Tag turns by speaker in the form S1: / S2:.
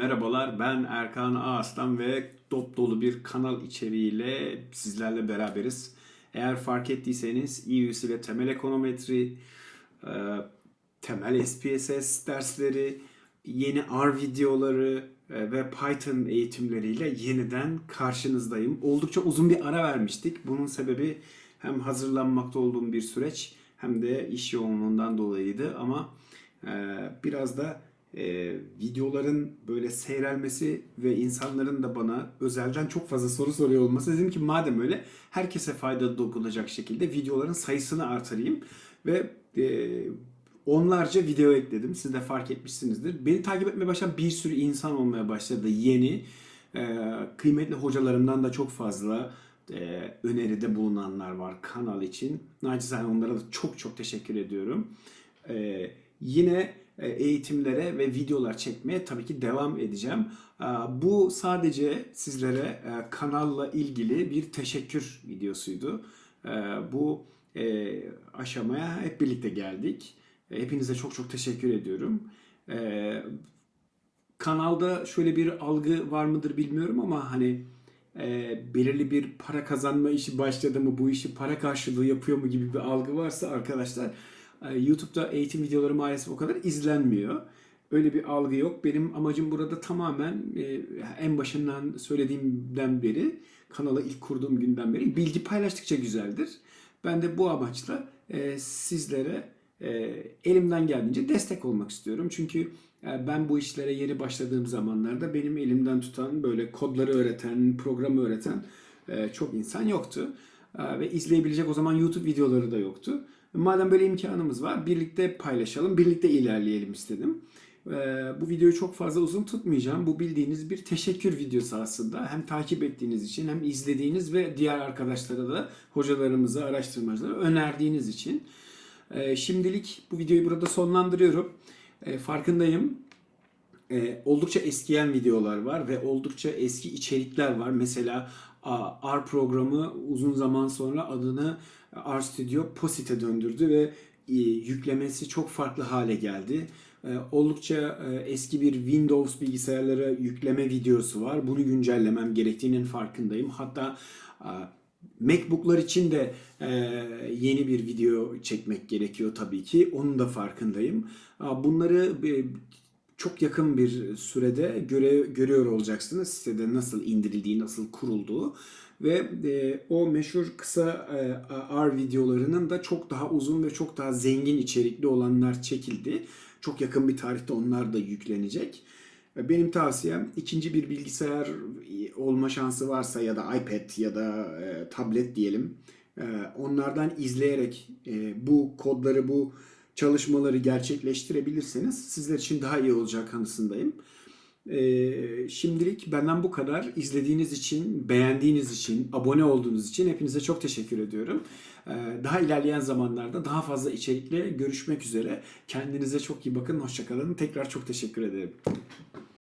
S1: Merhabalar ben Erkan Ağaslan ve dop dolu bir kanal içeriğiyle sizlerle beraberiz. Eğer fark ettiyseniz EUS ile temel ekonometri, e, temel SPSS dersleri, yeni R videoları e, ve Python eğitimleriyle yeniden karşınızdayım. Oldukça uzun bir ara vermiştik. Bunun sebebi hem hazırlanmakta olduğum bir süreç hem de iş yoğunluğundan dolayıydı ama e, biraz da e, videoların böyle seyrelmesi ve insanların da bana özelden çok fazla soru soruyor olması dedim ki madem öyle herkese fayda dokunacak şekilde videoların sayısını artırayım ve e, onlarca video ekledim. Siz de fark etmişsinizdir. Beni takip etmeye başlayan bir sürü insan olmaya başladı. Yeni e, kıymetli hocalarımdan da çok fazla e, öneride bulunanlar var kanal için. Naçizane onlara da çok çok teşekkür ediyorum. E, yine eğitimlere ve videolar çekmeye tabii ki devam edeceğim. E, Bu sadece sizlere e, kanalla ilgili bir teşekkür videosuydu. E, Bu e, aşamaya hep birlikte geldik. E, Hepinize çok çok teşekkür ediyorum. E, Kanalda şöyle bir algı var mıdır bilmiyorum ama hani e, belirli bir para kazanma işi başladı mı, bu işi para karşılığı yapıyor mu gibi bir algı varsa arkadaşlar e, YouTube'da eğitim videoları maalesef o kadar izlenmiyor. Öyle bir algı yok. Benim amacım burada tamamen e, en başından söylediğimden beri, kanalı ilk kurduğum günden beri bilgi paylaştıkça güzeldir. Ben de bu amaçla e, sizlere e, elimden geldiğince destek olmak istiyorum. Çünkü e, ben bu işlere yeni başladığım zamanlarda benim elimden tutan böyle kodları öğreten, programı öğreten e, çok insan yoktu. E, Ve izleyebilecek o zaman YouTube videoları da yoktu. Madem böyle imkanımız var, birlikte paylaşalım, birlikte ilerleyelim istedim. E, Bu videoyu çok fazla uzun tutmayacağım. Bu bildiğiniz bir teşekkür videosu aslında. Hem takip ettiğiniz için hem izlediğiniz ve diğer arkadaşlara da hocalarımıza, araştırmacılara önerdiğiniz için. E, Şimdilik bu videoyu burada sonlandırıyorum. Farkındayım. E, oldukça eskiyen videolar var ve oldukça eski içerikler var. Mesela R programı uzun zaman sonra adını R Studio Posit'e döndürdü ve e, yüklemesi çok farklı hale geldi. E, oldukça e, eski bir Windows bilgisayarlara yükleme videosu var. Bunu güncellemem gerektiğinin farkındayım. Hatta a, MacBook'lar için de e, yeni bir video çekmek gerekiyor tabii ki. Onun da farkındayım. Bunları e, çok yakın bir sürede göre, görüyor olacaksınız. Sitede nasıl indirildiği, nasıl kurulduğu ve e, o meşhur kısa e, R videolarının da çok daha uzun ve çok daha zengin içerikli olanlar çekildi. Çok yakın bir tarihte onlar da yüklenecek. E, Benim tavsiyem ikinci bir bilgisayar olma şansı varsa ya da iPad ya da e, tablet diyelim. e, onlardan izleyerek e, bu kodları, bu çalışmaları gerçekleştirebilirseniz sizler için daha iyi olacak kanısındayım. Ee, şimdilik benden bu kadar. İzlediğiniz için, beğendiğiniz için, abone olduğunuz için hepinize çok teşekkür ediyorum. Ee, daha ilerleyen zamanlarda daha fazla içerikle görüşmek üzere. Kendinize çok iyi bakın. Hoşçakalın. Tekrar çok teşekkür ederim.